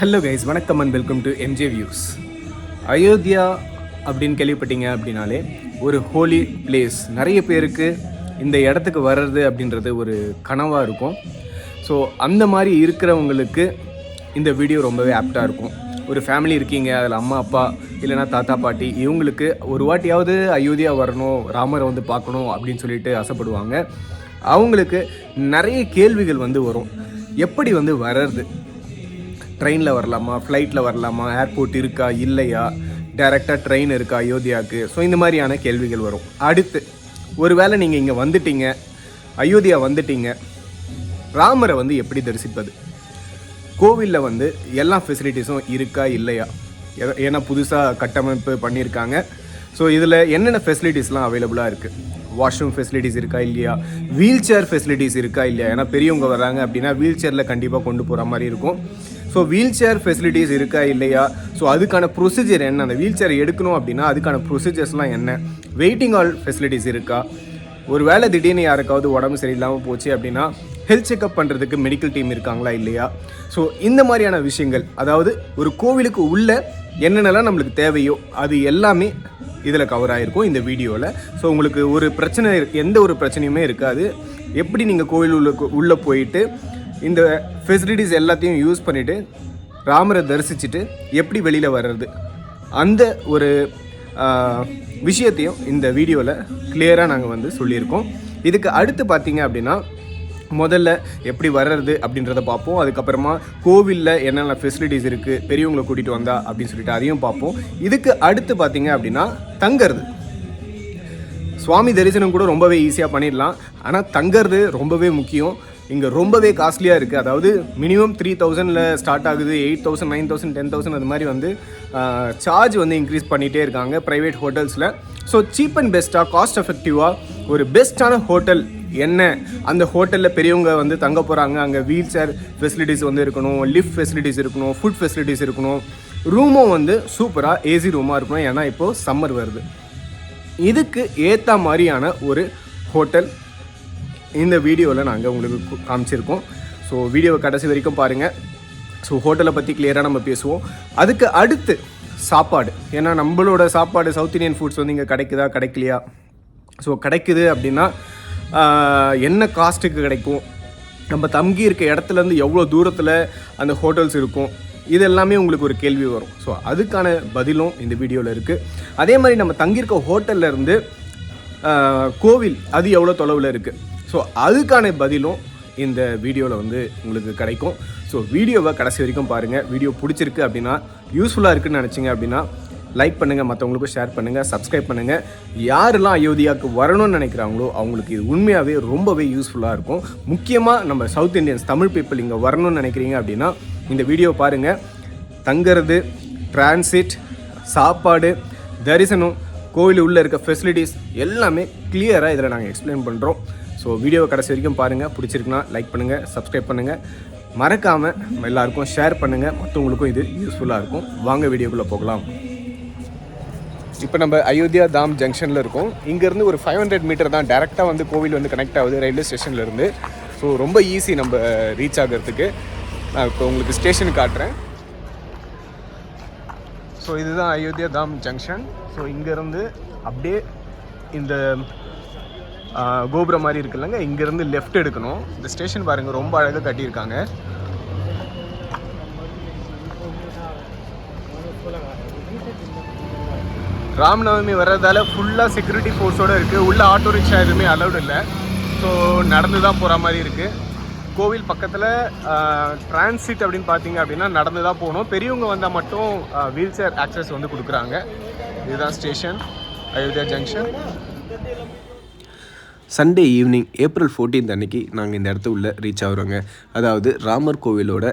Hello guys வணக்கம் and welcome to MJ views Ayodhya அப்படின்னு கேள்விப்பட்டீங்க அப்படின்னாலே ஒரு ஹோலி பிளேஸ் நிறைய பேருக்கு இந்த இடத்துக்கு வர்றது அப்படின்றது ஒரு கனவாக இருக்கும். ஸோ அந்த மாதிரி இருக்கிறவங்களுக்கு இந்த வீடியோ ரொம்பவே ஆப்டாக இருக்கும். ஒரு ஃபேமிலி இருக்கீங்க அதில் அம்மா அப்பா இல்லைன்னா தாத்தா பாட்டி இவங்களுக்கு ஒரு வாட்டியாவது அயோத்தியா வரணும் ராமரை வந்து பார்க்கணும் அப்படின்னு சொல்லிட்டு ஆசைப்படுவாங்க. அவங்களுக்கு நிறைய கேள்விகள் வந்து வரும். எப்படி வந்து வர்றது? ட்ரெயினில் வரலாமா? ஃப்ளைட்டில் வரலாமா? ஏர்போர்ட் இருக்கா? இல்லையா? டைரெக்டாக ட்ரெயின் இருக்கா? அயோத்தியாவுக்கு. ஸோ இந்த மாதிரியான கேள்விகள் வரும். அடுத்து ஒருவேளை நீங்கள் இங்கே வந்துட்டீங்க. அயோத்தியா வந்துட்டீங்க. ராமரை வந்து எப்படி தரிசிப்பது? கோவிலில் வந்து எல்லா ஃபெசிலிட்டிஸும் இருக்கா? இல்லையா? ஏன்னா புதுசாக கட்டமைப்பு பண்ணியிருக்காங்க. ஸோ இதில் என்னென்ன ஃபெசிலிட்டிஸ்லாம் அவைலபிளாக இருக்குது வாஷ்ரூம் ஃபெசிலிட்டிஸ் இருக்கா? இல்லையா? வீல் சேர் ஃபெசிலிட்டிஸ் இருக்கா? இல்லையா? ஏன்னா பெரியவங்க வராங்க அப்படின்னா வீல் சேரில் கண்டிப்பாக கொண்டு போகிற மாதிரி இருக்கும். ஸோ வீல் சேர் ஃபெசிலிட்டிஸ் இருக்கா இல்லையா? ஸோ அதுக்கான ப்ரொசீஜர் என்ன? அந்த வீல் சேர் எடுக்கணும் அப்படின்னா அதுக்கான ப்ரொசீஜர்ஸ்லாம் என்ன? வெயிட்டிங் ஹால் ஃபெசிலிட்டிஸ் இருக்கா? ஒரு வேளை திடீர்னு யாருக்காவது உடம்பு சரியில்லாமல் போச்சு அப்படின்னா ஹெல்த் செக்அப் பண்ணுறதுக்கு மெடிக்கல் டீம் இருக்காங்களா இல்லையா? ஸோ இந்த மாதிரியான விஷயங்கள் அதாவது ஒரு கோவிலுக்கு உள்ள என்னென்னலாம் நம்மளுக்கு தேவையோ அது எல்லாமே இதில் கவர் ஆகிருக்கும் இந்த வீடியோவில் ஸோ உங்களுக்கு ஒரு பிரச்சனை எந்த ஒரு பிரச்சனையுமே இருக்காது. எப்படி நீங்கள் கோவில் உள்ள உள்ளே போயிட்டு இந்த ஃபெசிலிட்டிஸ் எல்லாத்தையும் யூஸ் பண்ணிவிட்டு ராமரை தரிசிச்சுட்டு எப்படி வெளியில் வர்றது? அந்த ஒரு விஷயத்தையும் இந்த வீடியோவில் கிளியராக நாங்கள் வந்து சொல்லியிருக்கோம். இதுக்கு அடுத்து பார்த்தீங்க அப்படின்னா முதல்ல எப்படி வர்றது அப்படின்றத பார்ப்போம். அதுக்கப்புறமா கோவிலில் என்னென்ன ஃபெசிலிட்டிஸ் இருக்குது பெரியவங்களை கூட்டிகிட்டு வந்தா அப்படின்னு சொல்லிட்டு அதையும் பார்ப்போம். இதுக்கு அடுத்து பார்த்தீங்க அப்படின்னா தங்கிறது. சுவாமி தரிசனம் கூட ரொம்பவே ஈஸியாக பண்ணிடலாம். ஆனால் தங்கிறது ரொம்பவே முக்கியம். இங்கே ரொம்பவே காஸ்ட்லியாக இருக்குது அதாவது மினிமம் த்ரீ தௌசண்டில் ஸ்டார்ட் ஆகுது. Eight thousand nine thousand ten thousand அது மாதிரி வந்து சார்ஜ் வந்து இன்க்ரீஸ் பண்ணிகிட்டே இருக்காங்க ப்ரைவேட் ஹோட்டல்ஸில் ஸோ சீப் அண்ட் பெஸ்ட்டாக காஸ்ட் எஃபெக்டிவாக ஒரு பெஸ்ட்டான ஹோட்டல் என்ன? அந்த ஹோட்டலில் பெரியவங்க வந்து தங்க போகிறாங்க அங்கே வீல் சேர் ஃபெசிலிட்டிஸ் வந்து இருக்கணும் லிஃப்ட் ஃபெசிலிட்டிஸ் இருக்கணும் ஃபுட் ஃபெசிலிட்டிஸ் இருக்கணும். ரூமும் வந்து சூப்பராக ஏசி ரூமாக இருக்கணும். ஏன்னா இப்போது சம்மர் வருது. இதுக்கு ஏற்ற மாதிரியான ஒரு ஹோட்டல் இந்த வீடியோவில் நாங்கள் உங்களுக்கு காமிச்சிருக்கோம். ஸோ வீடியோவை கடைசி வரைக்கும் பாருங்கள் ஸோ ஹோட்டலை பற்றி கிளியராக நம்ம பேசுவோம். அதுக்கு அடுத்து சாப்பாடு. ஏன்னா நம்மளோட சாப்பாடு சவுத் இந்தியன் ஃபுட்ஸ் வந்து இங்கே கிடைக்குதா கிடைக்கலையா? ஸோ கிடைக்குது அப்படின்னா என்ன காஸ்ட்டுக்கு கிடைக்கும்? நம்ம தங்கி இருக்க இடத்துலேருந்து எவ்வளோ தூரத்தில் அந்த ஹோட்டல்ஸ் இருக்கும்? இது எல்லாமே உங்களுக்கு ஒரு கேள்வி வரும். ஸோ அதுக்கான பதிலும் இந்த வீடியோவில் இருக்குது அதே மாதிரி நம்ம தங்கியிருக்க ஹோட்டல்லேருந்து கோவில் அது எவ்வளோ தொலைவில் இருக்குது ஸோ அதுக்கான பதிலும் இந்த வீடியோவில் வந்து உங்களுக்கு கிடைக்கும். ஸோ வீடியோவை கடைசி வரைக்கும் பாருங்கள் வீடியோ பிடிச்சிருக்கு அப்படின்னா யூஸ்ஃபுல்லாக இருக்குன்னு நினச்சிங்க அப்படின்னா லைக் பண்ணுங்கள் மற்றவங்களுக்கும் ஷேர் பண்ணுங்கள் சப்ஸ்கிரைப் பண்ணுங்கள் யாரெல்லாம் அயோத்தியாவுக்கு வரணும்னு நினைக்கிறாங்களோ அவங்களுக்கு இது உண்மையாகவே ரொம்பவே யூஸ்ஃபுல்லாக இருக்கும். முக்கியமாக நம்ம சவுத் இந்தியன்ஸ் தமிழ் பீப்புள் இங்கே வரணும்னு நினைக்கிறீங்க அப்படின்னா இந்த வீடியோ பாருங்கள் தங்குறது டிரான்சிட் சாப்பாடு தரிசனம் கோவில் உள்ளே இருக்க ஃபெசிலிட்டிஸ் எல்லாமே கிளியராக இதில் நாங்கள் எக்ஸ்பிளைன் பண்ணுறோம் ஸோ வீடியோவை கடைசி வரைக்கும் பாருங்கள் பிடிச்சிருக்குன்னா லைக் பண்ணுங்கள் சப்ஸ்கிரைப் பண்ணுங்கள் மறக்காமல் எல்லாருக்கும் ஷேர் பண்ணுங்கள் மற்றவங்களுக்கும் இது யூஸ்ஃபுல்லாக இருக்கும். வாங்க வீடியோக்குள்ளே போகலாம். இப்போ நம்ம அயோத்தியா தாம் ஜங்ஷனில் இருக்கோம். இங்கேருந்து ஒரு ஃபைவ் ஹண்ட்ரட் மீட்டர் தான் டேரெக்டாக வந்து கோவில் வந்து கனெக்ட் ஆகுது ரயில்வே ஸ்டேஷன்லேருந்து ஸோ ரொம்ப ஈஸி நம்ம uh, ரீச் ஆகிறதுக்கு. நான் இப்போ உங்களுக்கு ஸ்டேஷன் காட்டுறேன். ஸோ இதுதான் அயோத்தியா தாம் ஜங்ஷன் ஸோ இங்கேருந்து அப்படியே இந்த கோபுரம் மாதிரி இருக்குல்லங்க. இங்கேருந்து லெஃப்ட் எடுக்கணும். இந்த ஸ்டேஷன் பாருங்கள் ரொம்ப அழகாக கட்டியிருக்காங்க. ராம்நவமி வர்றதால ஃபுல்லாக செக்யூரிட்டி ஃபோர்ஸோடு இருக்குது உள்ளே ஆட்டோ ரிக்ஷா எதுவுமே அலௌட் இல்லை. ஸோ நடந்து தான் போகிற மாதிரி இருக்குது கோவில் பக்கத்தில் டிரான்சிட் அப்படின்னு பார்த்தீங்க அப்படின்னா நடந்து தான் போகணும். பெரியவங்க வந்தால் மட்டும் வீல் சேர் ஆக்சஸ் வந்து கொடுக்குறாங்க. இதுதான் station Ayodhya junction Sunday evening April 14th அன்னைக்கு நாங்கள் இந்த இடத்து உள்ள ரீச் ஆகுறோங்க. அதாவது ராமர் கோவிலோட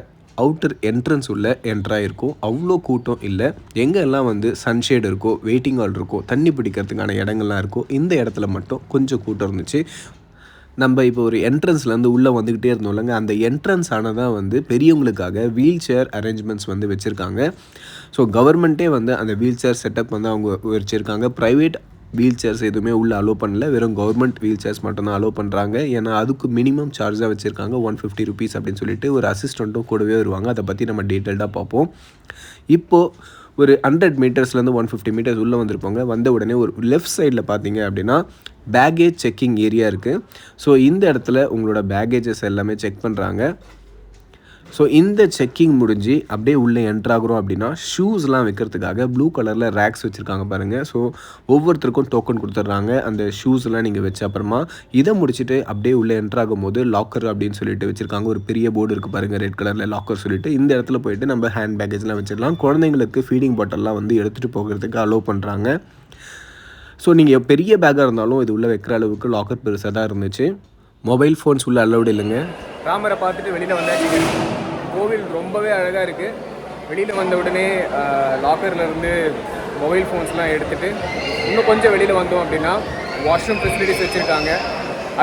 அவுட்டர் என்ட்ரன்ஸ் உள்ள என்ட்ராயிருக்கும் அவ்வளோ கூட்டம் இல்லை. எங்கெல்லாம் வந்து சன்ஷேட் இருக்கோ வெயிட்டிங் ஹால் இருக்கோ தண்ணி பிடிக்கிறதுக்கான இடங்கள்லாம் இருக்கோ இந்த இடத்துல மட்டும் கொஞ்சம் கூட்டம் இருந்துச்சு. நம்ம இப்போ ஒரு என்ட்ரன்ஸ்லேருந்து உள்ளே வந்துக்கிட்டே இருந்தோம் இல்லைங்க. அந்த என்ட்ரன்ஸ் ஆனதான் வந்து பெரியவங்களுக்காக வீல் சேர் அரேஞ்ச்மெண்ட்ஸ் வந்து வச்சுருக்காங்க. ஸோ கவர்மெண்ட்டே வந்து அந்த வீல் சேர் செட்டப் வந்து அவங்க வச்சுருக்காங்க. ப்ரைவேட் வீல் சேர்ஸ் எதுவுமே உள்ளே அலோவ் பண்ணல. வெறும் கவர்மெண்ட் வீல் சேர்ஸ் மட்டும்தான் அலோவ் பண்ணுறாங்க ஏன்னா அதுக்கு மினிமம் சார்ஜாக வச்சுருக்காங்க. ஒன் ஃபிஃப்டி ருபீஸ் அப்படின்னு சொல்லிட்டு ஒரு அசிஸ்டண்ட்டும் கூடவே வருவாங்க. அதை பற்றி நம்ம டீட்டெயில்டாக பார்ப்போம். இப்போது ஒரு ஹண்ட்ரட் மீட்டர்ஸ்லேருந்து ஒன் ஃபிஃப்டி மீட்டர்ஸ் உள்ளே வந்திருப்பாங்க வந்த உடனே ஒரு லெஃப்ட் சைடில் பார்த்தீங்க அப்படின்னா பேகேஜ் செக்கிங் ஏரியா இருக்குது ஸோ இந்த இடத்துல உங்களோட பேகேஜஸ் எல்லாமே செக் பண்ணுறாங்க ஸோ இந்த செக்கிங் முடிஞ்சு அப்படியே உள்ளே என்ட்ராகிறோம் அப்படின்னா ஷூஸ்லாம் வைக்கிறதுக்காக ப்ளூ கலரில் ரேக்ஸ் வச்சுருக்காங்க பாருங்கள் ஸோ ஒவ்வொருத்தருக்கும் டோக்கன் கொடுத்துட்றாங்க அந்த ஷூஸ்லாம் நீங்கள் வச்ச அப்புறமா இதை முடிச்சுட்டு அப்படியே உள்ளே என்ட்ராகும் போது லாக்கர் அப்படின்னு சொல்லிட்டு வச்சுருக்காங்க. ஒரு பெரிய போர்டு இருக்குது பாருங்கள் ரெட் கலரில் லாக்கர் சொல்லிட்டு. இந்த இடத்துல போயிட்டு நம்ம ஹேண்ட் பேக்கேஜ்லாம் வச்சிடலாம். குழந்தைங்களுக்கு ஃபீடிங் பாட்டில்லாம் வந்து எடுத்துகிட்டு போகிறதுக்கு அலோவ் பண்ணுறாங்க ஸோ நீங்கள் பெரிய பேக்காக இருந்தாலும் இது உள்ளே வைக்கிற அளவுக்கு லாக்கர் பெருசாக தான் இருந்துச்சு. மொபைல் ஃபோன்ஸ் உள்ள அலௌடு இல்லைங்க. ராமரை பார்த்துட்டு வெளியில் வந்தாச்சு. கோவில் ரொம்பவே அழகாக இருக்குது வெளியில் வந்த உடனே லாக்கர்லேருந்து மொபைல் ஃபோன்ஸ்லாம் எடுத்துகிட்டு இன்னும் கொஞ்சம் வெளியில் வந்தோம் அப்படின்னா வாஷ்ரூம் ஃபெசிலிட்டிஸ் வச்சுருக்காங்க.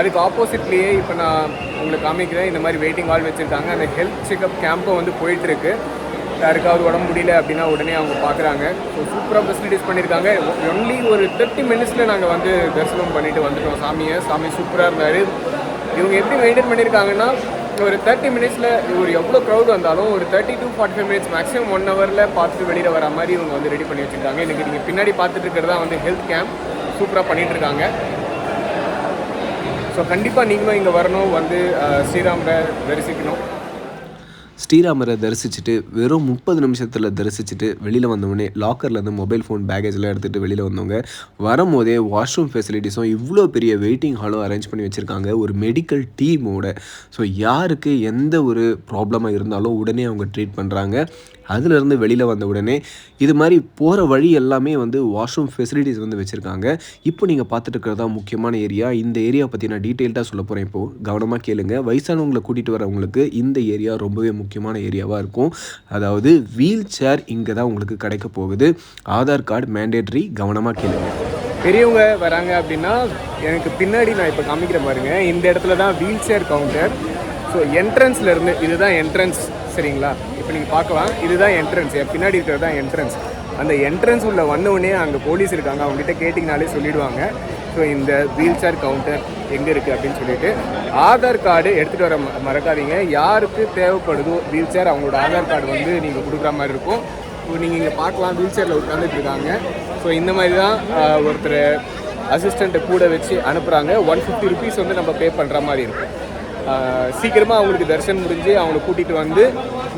அதுக்கு ஆப்போசிட்லேயே இப்போ நான் உங்களுக்கு காமிக்கிறேன். இந்த மாதிரி வெயிட்டிங் ஹால் வச்சுருக்காங்க. அந்த ஹெல்த் செக்அப் கேம்பும் வந்து போயிட்டுருக்கு யாருக்காவது உடம்பு முடியல அப்படின்னா உடனே அவங்க பார்க்குறாங்க ஸோ சூப்பராக ஃபெசிலிட்டிஸ் பண்ணியிருக்காங்க ஒன்லி ஒரு தேர்ட்டி மினிட்ஸில் நாங்கள் வந்து தரிசனம் பண்ணிவிட்டு வந்துட்டோம். சாமியை சாமி சூப்பராக இருந்தார். இவங்க எப்படி மெயின்டைன் பண்ணியிருக்காங்கன்னா ஒரு தேர்ட்டி மினிட்ஸில் ஒரு எவ்வளோ க்ரௌட் வந்தாலும் ஒரு thirty to forty five minutes maximum one ஹவரில் பார்த்துட்டு வெளியில் வர மாதிரி இவங்க வந்து ரெடி பண்ணி வச்சுருக்காங்க. இன்றைக்கி நீங்கள் பின்னாடி பார்த்துட்டு இருக்கிறதா வந்து ஹெல்த் கேம்ப் சூப்பராக பண்ணிகிட்டு இருக்காங்க. ஸோ கண்டிப்பாக நீங்களும் இங்கே வரணும் வந்து ஸ்ரீராமில் தரிசிக்கணும். ஸ்ரீராமரை தரிசிச்சுட்டு வெறும் முப்பது நிமிஷத்தில் தரிசிச்சுட்டு வெளியில் வந்தவொடனே லாக்கர்லேருந்து மொபைல் ஃபோன் பேகேஜ்லாம் எடுத்துகிட்டு வெளியில் வந்தவங்க வரும்போதே வாஷ்ரூம் ஃபெசிலிட்டிஸும் இவ்வளோ பெரிய வெயிட்டிங் ஹாலும் அரேஞ்ச் பண்ணி வச்சுருக்காங்க. ஒரு மெடிக்கல் டீமோட ஸோ யாருக்கு எந்த ஒரு ப்ராப்ளமாக இருந்தாலும் உடனே அவங்க ட்ரீட் பண்ணுறாங்க அதுலேருந்து வெளியில் வந்த உடனே இது மாதிரி போகிற வழி எல்லாமே வந்து வாஷ்ரூம் ஃபெசிலிட்டிஸ் வந்து வச்சுருக்காங்க. இப்போ நீங்கள் பார்த்துட்டு இருக்கிறதா முக்கியமான ஏரியா இந்த ஏரியா பற்றி நான் டீட்டெயில்டாக சொல்ல போகிறேன் இப்போது கவனமாக கேளுங்க. வயசானவங்களை கூட்டிகிட்டு வரவங்களுக்கு இந்த ஏரியா ரொம்பவே முக்கியமான ஏரியாவாக இருக்கும். அதாவது வீல் சேர் இங்கே தான் உங்களுக்கு கிடைக்க போகுது. ஆதார் கார்டு மேண்டேட்ரி கவனமாக கேளுங்க. பெரியவங்க வராங்க அப்படின்னா எனக்கு பின்னாடி நான் இப்போ காமிக்கிற பாருங்க. இந்த இடத்துல தான் வீல் சேர் கவுண்டர் ஸோ என்ட்ரன்ஸ்லேருந்து இதுதான் என்ட்ரன்ஸ் சரிங்களா? இப்போ நீங்கள் பார்க்கலாம். இதுதான் என்ட்ரன்ஸ் என் பின்னாடி இருக்கிறது தான் என்ட்ரன்ஸ் அந்த என்ட்ரன்ஸ் உள்ள வந்தவுடனே அங்கே போலீஸ் இருக்காங்க. அவங்ககிட்ட கேட்டிங்கனாலே சொல்லிடுவாங்க. ஸோ இந்த வீல் சேர் கவுண்டர் எங்கே இருக்குது அப்படின்னு சொல்லிட்டு ஆதார் கார்டு எடுத்துகிட்டு வர மறக்காதீங்க. யாருக்கு தேவைப்படுதோ வீல் சேர் அவங்களோட ஆதார் கார்டு வந்து நீங்கள் கொடுக்குற மாதிரி இருக்கும். ஸோ நீங்கள் இங்கே பார்க்கலாம். வீல் சேரில் உட்காந்துட்டு இருக்காங்க. ஸோ இந்த மாதிரி தான் ஒருத்தர் அசிஸ்டண்ட்டை கூட வச்சு அனுப்புகிறாங்க ஒன் ஃபிஃப்டி ருபீஸ் வந்து நம்ம பே பண்ணுற மாதிரி இருக்கும் சீக்கிரமாக அவங்களுக்கு தரிசனம் முடிஞ்சு அவங்கள கூட்டிகிட்டு வந்து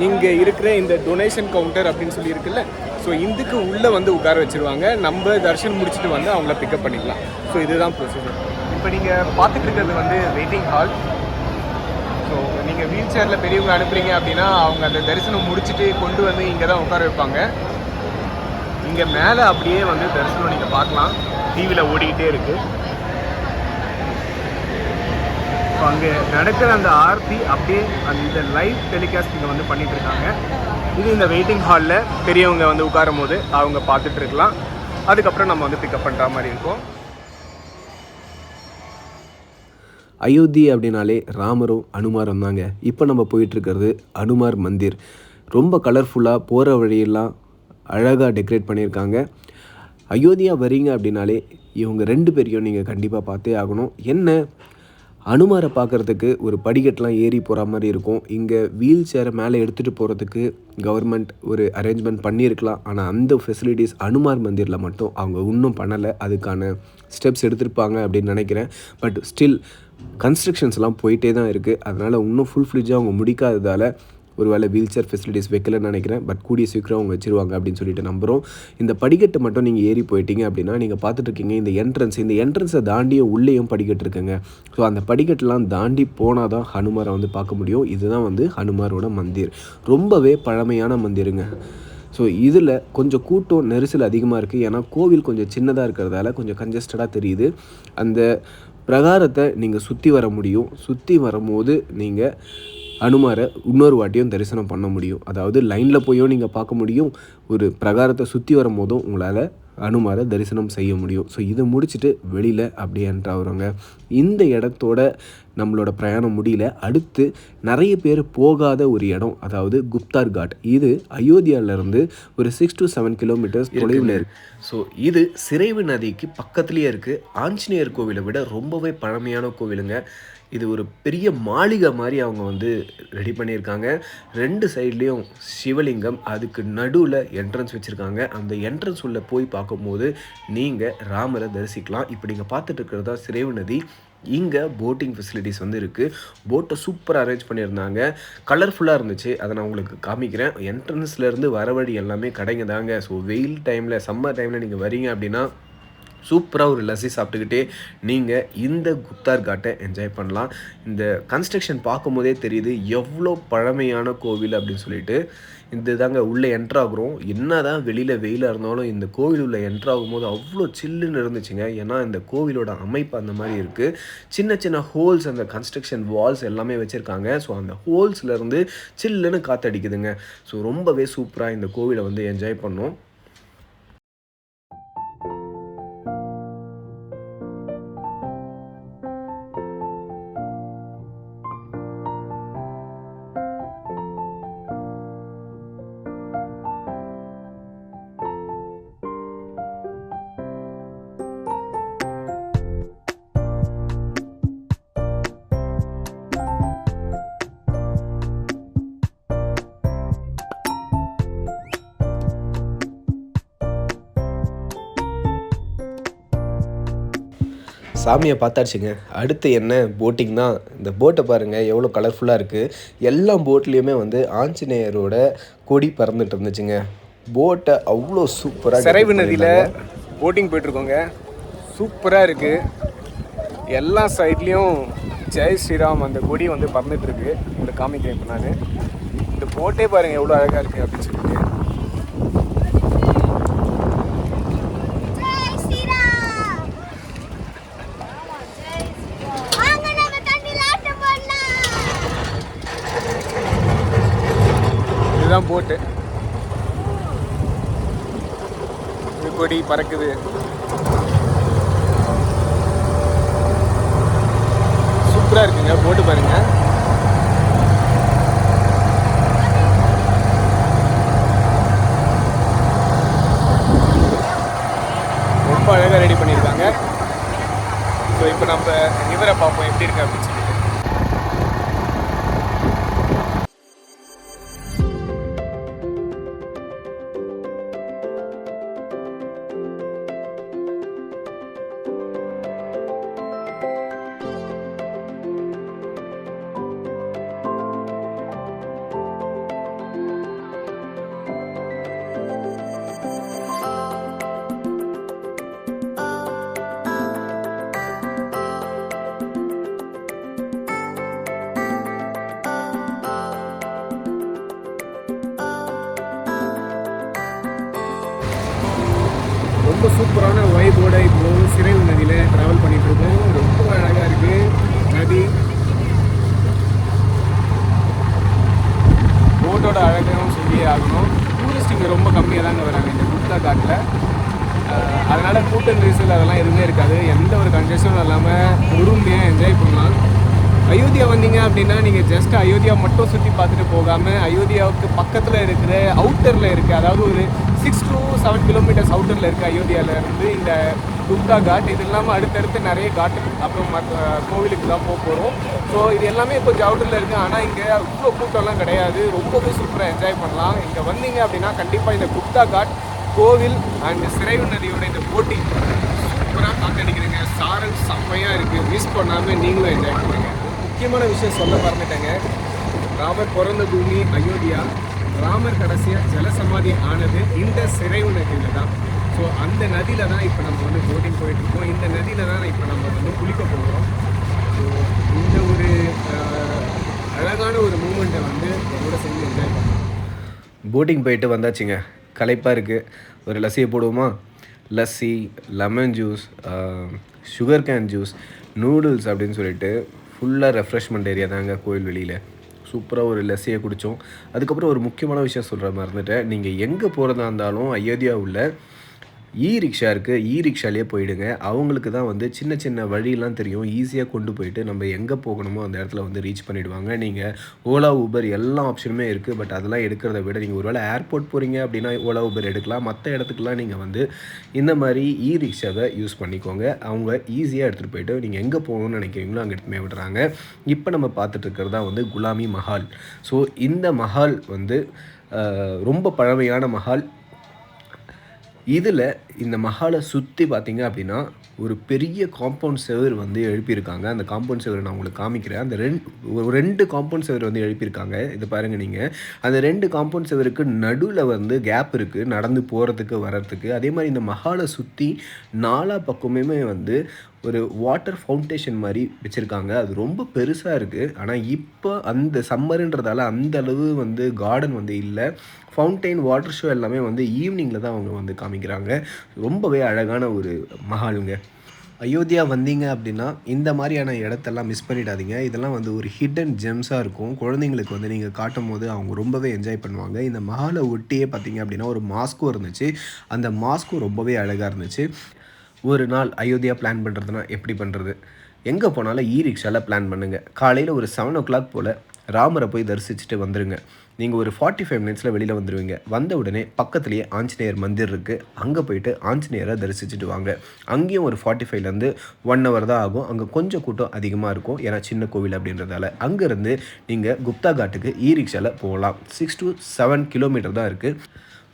நீங்கள் இருக்கிற இந்த டொனேஷன் கவுண்டர் அப்படின்னு சொல்லி இருக்குல்ல ஸோ இதுக்கு உள்ளே வந்து உட்கார வச்சிருவாங்க. நம்ம தரிசனம் முடிச்சுட்டு வந்து அவங்கள பிக்கப் பண்ணிக்கலாம். ஸோ இதுதான் ப்ரொசீஜர் இப்போ நீங்கள் பார்த்துட்டு இருக்கிறது வந்து வெயிட்டிங் ஹால் ஸோ நீங்கள் வீல் சேரில் பெரியவங்க அனுப்புறீங்க அப்படின்னா அவங்க அந்த தரிசனம் முடிச்சுட்டு கொண்டு வந்து இங்கே தான் உட்கார வைப்பாங்க. இங்கே மேலே அப்படியே வந்து தரிசனம் நீங்கள் பார்க்கலாம். டிவியில் ஓடிக்கிட்டே இருக்குது ஸோ அங்கே நடக்கிற அந்த ஆர்த்தி அப்படியே அந்த லைவ் டெலிகாஸ்ட் இங்கே வந்து பண்ணிகிட்டு இருக்காங்க இது இந்த வெயிட்டிங் ஹாலில் பெரியவங்க வந்து உட்காரும் போது அவங்க பார்த்துட்டு இருக்கலாம் அதுக்கப்புறம் நம்ம வந்து பிக்கப் பண்ணுற மாதிரி இருக்கும். அயோத்தி அப்படின்னாலே ராமரும் அனுமாரும் தாங்க. இப்போ நம்ம போயிட்டுருக்கிறது அனுமார் மந்திர். ரொம்ப கலர்ஃபுல்லாக போகிற வழியெல்லாம் அழகாக டெக்கரேட் பண்ணியிருக்காங்க. அயோத்தியா வரீங்க அப்படின்னாலே இவங்க ரெண்டு பேரையும் நீங்கள் கண்டிப்பாக பார்த்தே ஆகணும். என்ன அனுமாரை பார்க்குறதுக்கு ஒரு படிக்கட்டெலாம் ஏறி போகிற மாதிரி இருக்கும். இங்கே வீல் சேரை மேலே எடுத்துகிட்டு போகிறதுக்கு கவர்மெண்ட் ஒரு அரேஞ்ச்மெண்ட் பண்ணியிருக்கலாம். ஆனால் அந்த ஃபெசிலிட்டிஸ் அனுமார் மந்திரில் மட்டும் அவங்க இன்னும் பண்ணலை. அதுக்கான ஸ்டெப்ஸ் எடுத்திருப்பாங்க அப்படின்னு நினைக்கிறேன். பட் ஸ்டில் கன்ஸ்ட்ரக்ஷன்ஸ்லாம் போயிட்டே தான் இருக்குது அதனால் இன்னும் ஃபுல் ஃப்ளிஜாக அவங்க முடிக்காததால் ஒரு வேளை வீல் சேர் ஃபெசிலிட்டிஸ் வைக்கலன்னு நினைக்கிறேன். பட் கூடிய சீக்கிரம் அவங்க வச்சிருவாங்க அப்படின்னு சொல்லிட்டு நம்புகிறோம் இந்த படிக்கட்டு மட்டும் நீங்கள் ஏறி போயிட்டீங்க அப்படின்னா நீங்கள் பார்த்துட்டு இருக்கீங்க இந்த என்ட்ரன்ஸ் இந்த என்ட்ரன்ஸை தாண்டியும் உள்ளேயும் படிக்கட்டு இருக்குங்க. ஸோ அந்த படிக்கட்டுலாம் தாண்டி போனால் தான் ஹனுமாரை வந்து பார்க்க முடியும். இதுதான் வந்து ஹனுமாரோட மந்திர். ரொம்பவே பழமையான மந்திருங்க. ஸோ இதில் கொஞ்சம் கூட்டம் நெரிசல் அதிகமாக இருக்குது ஏன்னா கோவில் கொஞ்சம் சின்னதாக இருக்கிறதால கொஞ்சம் கன்ஜஸ்டடாக தெரியுது. அந்த பிரகாரத்தை நீங்கள் சுற்றி வர முடியும். சுற்றி வரும்போது நீங்கள் அனுமாரை இன்னொரு வாட்டியும் தரிசனம் பண்ண முடியும். அதாவது லைனில் போயும் நீங்கள் பார்க்க முடியும். ஒரு பிரகாரத்தை சுற்றி வரும்போதும் உங்களால் அனுமாரை தரிசனம் செய்ய முடியும். ஸோ இதை முடிச்சுட்டு வெளியில் அப்படியே என்ட்ரு ஆகுறவங்க இந்த இடத்தோட நம்மளோட பிரயாணம் முடியல. அடுத்து நிறைய பேர் போகாத ஒரு இடம் அதாவது குப்தார் காட். இது அயோத்தியாவிலேருந்து ஒரு சிக்ஸ் டு செவன் கிலோமீட்டர்ஸ் தொலைவில் இருக்கு. ஸோ இது சிறைவு நதிக்கு பக்கத்துலேயே இருக்குது ஆஞ்சநேயர் கோவிலை விட ரொம்பவே பழமையான கோவிலுங்க. இது ஒரு பெரிய மாளிகை மாதிரி அவங்க வந்து ரெடி பண்ணியிருக்காங்க. ரெண்டு சைட்லேயும் சிவலிங்கம் அதுக்கு நடுவில் என்ட்ரன்ஸ் வச்சுருக்காங்க. அந்த என்ட்ரன்ஸ் உள்ளே போய் பார்க்கும்போது நீங்கள் ராமரை தரிசிக்கலாம். இப்போ நீங்கள் பார்த்துட்டு இருக்கிறது தான் சிறைவு நதி. இங்கே போட்டிங் ஃபெசிலிட்டிஸ் வந்து இருக்குது போட்டை சூப்பராக அரேஞ்ச் பண்ணியிருந்தாங்க. கலர்ஃபுல்லாக இருந்துச்சு. அதை நான் உங்களுக்கு காமிக்கிறேன். என்ட்ரன்ஸ்லேருந்து வர வழி எல்லாமே கடைங்க தாங்க. ஸோ வெயில் டைமில் சம்மர் டைமில் நீங்கள் வரீங்க அப்படின்னா சூப்பராக ஒரு லஸ்ஸி சாப்பிட்டுக்கிட்டே நீங்கள் இந்த குப்தார் காட்டை என்ஜாய் பண்ணலாம். இந்த கன்ஸ்ட்ரக்ஷன் பார்க்கும்போதே தெரியுது எவ்வளோ பழமையான கோவில் அப்படின்னு சொல்லிட்டு இந்த தாங்க உள்ளே என்ட்ரு ஆகுறோம். என்ன தான் வெளியில் வெயிலாக இருந்தாலும் இந்த கோவில் உள்ள என்ட்ரு ஆகும்போது அவ்வளோ சில்லுன்னு இருந்துச்சுங்க. ஏன்னா இந்த கோவிலோட அமைப்பு அந்த மாதிரி இருக்குது சின்ன சின்ன ஹோல்ஸ் அந்த கன்ஸ்ட்ரக்ஷன் வால்ஸ் எல்லாமே வச்சுருக்காங்க. ஸோ அந்த ஹோல்ஸ்லேருந்து சில்லுன்னு காற்றடிக்குதுங்க ஸோ ரொம்பவே சூப்பராக இந்த கோவிலை வந்து என்ஜாய் பண்ணோம். சாமியை பார்த்தாச்சுங்க. அடுத்து என்ன? போட்டிங் தான். இந்த போட்டை பாருங்கள் எவ்வளோ கலர்ஃபுல்லாக இருக்குது எல்லா போட்லேயுமே வந்து ஆஞ்சநேயரோட கொடி பறந்துட்டு இருந்துச்சுங்க. போட்டை அவ்வளோ சூப்பராக சிறைவு நதியில் போட்டிங் போயிட்டுருக்கோங்க. சூப்பராக இருக்குது எல்லா சைட்லேயும் ஜெய் ஸ்ரீராம் அந்த கொடி வந்து பறந்துட்டு இருக்கு. இந்த காமிக்கிறேன் இப்போ நான். இந்த போட்டே பாருங்கள் எவ்வளோ அழகாக இருக்குது அப்படின்னு சொல்லிட்டு ஜெய் ஸ்ரீராம் வாங்க நம்ம தண்ணில ஆட்டம் போடலாம் இதுதான் போட்டு. இது கொடி பறக்குது. சூப்பராக இருக்குங்க போட்டு பாருங்க. ரொம்ப அழகாக ரெடி பண்ணியிருக்காங்க. ஸோ இப்போ நம்ம இவரை பார்ப்போம். எப்படி இருக்கு அப்படின்னு ரொம்ப சூப்பரான வைபோட இப்போ சிறைவு நதியில் ட்ராவல் பண்ணிட்டு இருக்கோம். ரொம்ப அழகாக இருக்கு. நதி. போட்டோட அழகும் சொல்லியே ஆகணும். டூரிஸ்ட் இங்கே ரொம்ப கம்மியாக தாங்க வராங்க இந்த குப்தா காட்டில். அதனால் கூட்ட நெரிசல் அதெல்லாம் எதுவுமே இருக்காது. எந்த ஒரு கன்ஜெஷனும் இல்லாமல் பொறுமையாக என்ஜாய் பண்ணலாம். அயோத்தியா வந்தீங்க அப்படின்னா நீங்கள் ஜஸ்ட் அயோத்தியா மட்டும் சுற்றி பார்த்துட்டு போகாமல் அயோத்தியாவுக்கு பக்கத்தில் இருக்கிற அவுட்டரில் இருக்குது அதாவது ஒரு சிக்ஸ் டு செவன் கிலோமீட்டர்ஸ் அவுட்டரில் இருக்குது அயோத்தியாவிலேருந்து இந்த குப்தா காட் இது இல்லாமல் அடுத்தடுத்து நிறைய காட்டு அப்புறம் மற்ற கோவிலுக்கு தான் போக போகிறோம் ஸோ இது எல்லாமே கொஞ்சம் அவுட்டரில் இருக்குது ஆனால் இங்கே இவ்வளோ கூட்டம்லாம் கிடையாது. ரொம்பவே சூப்பராக என்ஜாய் பண்ணலாம். இங்கே வந்தீங்க அப்படின்னா கண்டிப்பாக இந்த குப்தா காட் கோவில் அண்ட் சிறைவு நதியோட இந்த போட்டி சூப்பராக காத்தடிக்கிறீங்க. சாரல் செம்மையாக இருக்குது மிஸ் பண்ணாமல் நீங்களும் என்ஜாய் பண்ணுங்க. முக்கியமான விஷயம் சொல்ல மறந்துட்டேங்க. ராமர் பிறந்த பூமி அயோத்தியா. ராமர் கடைசியாக ஜலசமாதி ஆனது இந்த சிறைவு நதியில் தான். ஸோ அந்த நதியில் தான் இப்போ நம்ம வந்து போட்டிங் போயிட்டுருக்கோம் இந்த நதியில் தான் இப்போ நம்ம வந்து குளிக்க போகிறோம் ஸோ இந்த ஒரு அழகான ஒரு மூமெண்ட்டை வந்து என்னோட சேர்ந்து என்ஜாய் போட்டிங் போயிட்டு வந்தாச்சுங்க. களைப்பாக இருக்குது ஒரு லஸ்ஸியை போடுவோமா? Lassi lemon juice sugar cane juice noodles அப்படின்னு சொல்லிட்டு ஃபுல்லாக ரெஃப்ரெஷ்மெண்ட் ஏரியா தாங்க கோயில் வெளியில். சூப்பராக ஒரு லெஸ்ஸையை குடித்தோம். அதுக்கப்புறம் ஒரு முக்கியமான விஷயம் சொல்கிற மறந்துட்டேன். நீங்கள் எங்கே போகிறதா இருந்தாலும் அயோத்தியா உள்ள இ ரிக்ஷா இருக்குது இ ரிக்ஷாலேயே போயிடுங்க. அவங்களுக்கு தான் வந்து சின்ன சின்ன வழியெல்லாம் தெரியும். ஈஸியாக கொண்டு போயிட்டு நம்ம எங்கே போகணுமோ அந்த இடத்துல வந்து ரீச் பண்ணிவிடுவாங்க நீங்கள் ஓலா ஊபர் எல்லா ஆப்ஷனுமே இருக்குது பட் அதெல்லாம் எடுக்கிறத விட நீங்கள் ஒருவேளை ஏர்போர்ட் போகிறீங்க அப்படின்னா ஓலா ஊபர் எடுக்கலாம். மற்ற இடத்துக்குலாம் நீங்கள் வந்து இந்த மாதிரி இ ரிக்ஷாவை யூஸ் பண்ணிக்கோங்க. அவங்க ஈஸியாக எடுத்துகிட்டு போயிட்டு நீங்கள் எங்கே போகணும்னு நினைக்கிறீங்களோ அங்கே எடுத்துமே விடுறாங்க. இப்போ நம்ம பார்த்துட்டு தான் வந்து குலாமி மஹால். ஸோ இந்த மஹால் வந்து ரொம்ப பழமையான மஹால். இதில் இந்த மஹாலை சுற்றி பார்த்தீங்க அப்படின்னா ஒரு பெரிய காம்பவுண்ட் செவர் வந்து எழுப்பியிருக்காங்க. அந்த காம்பவுண்ட் செவர் நான் உங்களுக்கு காமிக்கிறேன். அந்த ரெண்டு ஒரு ரெண்டு காம்பவுண்ட் செவர் வந்து எழுப்பியிருக்காங்க. இது பாருங்கள் நீங்கள் அந்த ரெண்டு காம்பவுண்ட் செவருக்கு நடுவில் வந்து கேப் இருக்குது நடந்து போகிறதுக்கு வர்றதுக்கு. அதே மாதிரி இந்த மஹாலை சுற்றி நாலா பக்கமுமே வந்து ஒரு வாட்டர் ஃபவுண்டேஷன் மாதிரி வச்சுருக்காங்க. அது ரொம்ப பெருசாக இருக்குது ஆனால் இப்போ அந்த சம்மருன்றதால அந்த அளவு வந்து கார்டன் வந்து இல்லை. ஃபவுண்டைன் வாட்டர் ஷோ எல்லாமே வந்து ஈவினிங்கில் தான் அவங்க வந்து காமிக்கிறாங்க. ரொம்பவே அழகான ஒரு மஹாலுங்க. அயோத்தியா வந்தீங்க அப்படின்னா இந்த மாதிரியான இடத்தெல்லாம் மிஸ் பண்ணிடாதீங்க. இதெல்லாம் வந்து ஒரு ஹிடன் ஜெம்ஸாக இருக்கும். குழந்தைங்களுக்கு வந்து நீங்கள் காட்டும் போது அவங்க ரொம்பவே என்ஜாய் பண்ணுவாங்க. இந்த மஹாலை ஒட்டியே பார்த்தீங்க அப்படின்னா ஒரு மாஸ்கோ இருந்துச்சு. அந்த மாஸ்கோ ரொம்பவே அழகாக இருந்துச்சு. ஒரு நாள் அயோத்தியா பிளான் பண்ணுறதுனா எப்படி பண்ணுறது எங்கே போனாலும் இ ரிக்ஷாவில் பிளான் பண்ணுங்கள் காலையில் ஒரு செவன் ஓ கிளாக் போல் ராமரை போய் தரிசிச்சுட்டு வந்துடுங்க நீங்கள் ஒரு ஃபார்ட்டி ஃபைவ் மினிட்ஸில் வெளியில் வந்துடுவீங்க வந்த உடனே பக்கத்துலேயே ஆஞ்சநேயர் மந்திர் இருக்குது அங்கே போயிட்டு ஆஞ்சநேயரை தரிசிச்சுட்டு வாங்க. அங்கேயும் ஒரு ஃபார்ட்டி ஃபைவ்லேருந்து ஒன் ஹவர் தான் ஆகும். அங்கே கொஞ்சம் கூட்டம் அதிகமாக இருக்கும். ஏன்னா சின்ன கோவில் அப்படின்றதால. அங்கேருந்து நீங்கள் குப்தா காட்டுக்கு ஈ ரிக்ஷாவில் போகலாம். சிக்ஸ் டு செவன் கிலோமீட்டர் தான் இருக்குது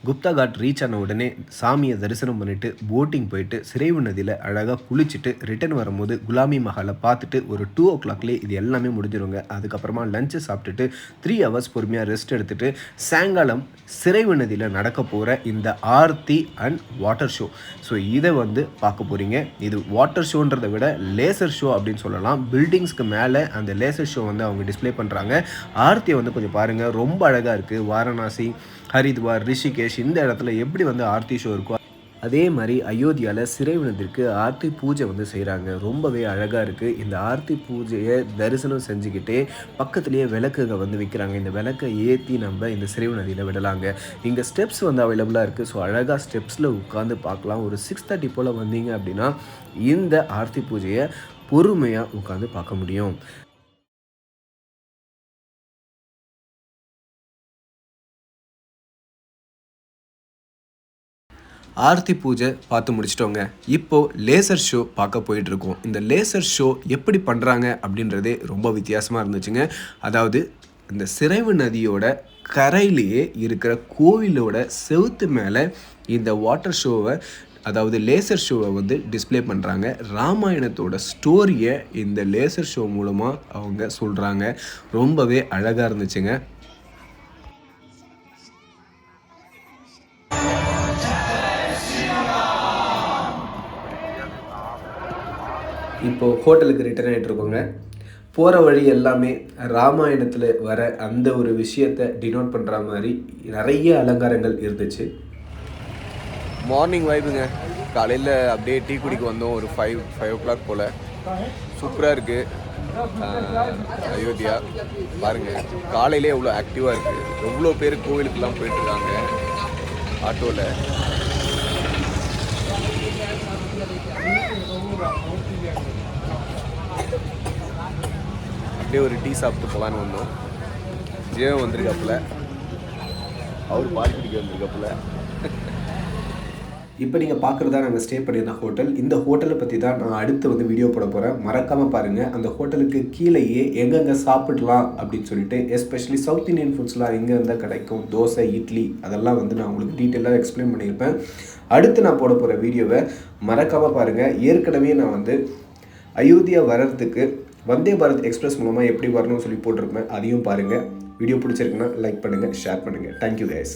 குப்தா காட் ரீச் ஆன உடனே சாமியை தரிசனம் பண்ணிட்டு போட்டிங் போயிட்டு சிறைவு நதியில் அழகாக குளிச்சுட்டு ரிட்டர்ன் வரும்போது குலாமி மஹாலை பார்த்துட்டு ஒரு டூ ஓ கிளாக்லேயே இது எல்லாமே முடிஞ்சிருங்க. அதுக்கப்புறமா லஞ்சு சாப்பிட்டுட்டு த்ரீ ஹவர்ஸ் பொறுமையாக ரெஸ்ட் எடுத்துகிட்டு சாயங்காலம் சிறைவு நதியில் நடக்க போகிற இந்த aarti and water show so இதை வந்து பார்க்க போகிறீங்க இது வாட்டர் ஷோன்றதை விட லேசர் ஷோ அப்படின்னு சொல்லலாம். பில்டிங்ஸ்க்கு மேலே அந்த லேசர் ஷோ வந்து அவங்க டிஸ்ப்ளே பண்ணுறாங்க ஆர்த்தியை வந்து கொஞ்சம் பாருங்கள் ரொம்ப அழகாக இருக்குது வாரணாசி ஹரித்வார் ரிஷிகேஷ் இந்த இடத்துல எப்படி வந்து ஆர்த்தி ஷோ இருக்கோ அதே மாதிரி அயோத்தியாவில் சிறைவினத்திற்கு ஆர்த்தி பூஜை வந்து செய்கிறாங்க ரொம்பவே அழகாக இருக்குது இந்த ஆர்த்தி பூஜையை தரிசனம் செஞ்சுக்கிட்டே பக்கத்துலேயே விளக்குகள் வந்து விற்கிறாங்க இந்த விளக்கை ஏற்றி நம்ம இந்த சிறைவு நதியில் விடலாங்க. இங்கே ஸ்டெப்ஸ் வந்து அவைலபிளாக இருக்குது ஸோ அழகாக ஸ்டெப்ஸில் உட்காந்து பார்க்கலாம். ஒரு சிக்ஸ் தேர்ட்டி போல் வந்தீங்க அப்படின்னா இந்த ஆர்த்தி பூஜையை பொறுமையாக உட்காந்து பார்க்க முடியும். ஆர்த்தி பூஜை பார்த்து முடிச்சிட்டோங்க. இப்போ லேசர் ஷோ பார்க்க போயிட்டு இருக்கோம் இந்த லேசர் ஷோ எப்படி பண்ணுறாங்க அப்படின்றதே ரொம்ப வித்தியாசமாக இருந்துச்சுங்க. அதாவது இந்த சிறைவு நதியோட கரையிலேயே இருக்கிற கோவிலோட செவுத்து மேலே இந்த வாட்டர் ஷோவை அதாவது லேசர் ஷோவை வந்து டிஸ்ப்ளே பண்ணுறாங்க ராமாயணத்தோட ஸ்டோரியை இந்த லேசர் ஷோ மூலமாக அவங்க சொல்கிறாங்க ரொம்பவே அழகாக இருந்துச்சுங்க. இப்போது ஹோட்டலுக்கு ரிட்டர்ன் ஆகிட்டு இருக்கோங்க. போகிற வழி எல்லாமே ராமாயணத்தில் வர அந்த ஒரு விஷயத்தை டினோட் பண்ணுற மாதிரி நிறைய அலங்காரங்கள் இருந்துச்சு. மார்னிங் வைப்புங்க காலையில் அப்படியே டீ குடிக்க வந்தோம். ஒரு ஃபைவ் ஃபைவ் ஓ கிளாக் போல் சூப்பராக இருக்குது அயோத்தியா. பாருங்கள் காலையிலே எவ்வளோ ஆக்டிவாக இருக்குது எவ்வளோ பேர் கோவிலுக்கெல்லாம் போயிட்டுருக்காங்க ஆட்டோவில் அப்படியே ஒரு டீ சாப்பிட்டு போகலான்னு வந்தோம். ஜெயம் வந்திருக்காப்புல. அவர் பால் குடிக்க வந்திருக்காப்புல. இப்போ நீங்கள் பார்க்குறதா நாங்கள் ஸ்டே பண்ணியிருந்த ஹோட்டல் இந்த ஹோட்டலை பற்றி தான் நான் அடுத்து வந்து வீடியோ போட போகிறேன் மறக்காமல் பாருங்கள் அந்த ஹோட்டலுக்கு கீழேயே எங்கெங்கே சாப்பிடலாம் அப்படின்னு சொல்லிட்டு எஸ்பெஷலி சவுத் இந்தியன் ஃபுட்ஸ்லாம் எங்கே இருந்தால் கிடைக்கும்? தோசை இட்லி அதெல்லாம் வந்து நான் உங்களுக்கு டீட்டெயிலாக எக்ஸ்பிளைன் பண்ணியிருப்பேன். அடுத்து நான் போட போகிற வீடியோவை மறக்காமல் பாருங்கள் ஏற்கனவே நான் வந்து அயோத்தியா வர்றதுக்கு வந்தே பாரத் எக்ஸ்பிரஸ் மூலமாக எப்படி வரணும்னு சொல்லி போட்டிருப்பேன் அதையும் பாருங்கள் வீடியோ பிடிச்சிருக்குன்னா லைக் பண்ணுங்கள் ஷேர் பண்ணுங்கள் தேங்க்யூ கைஸ்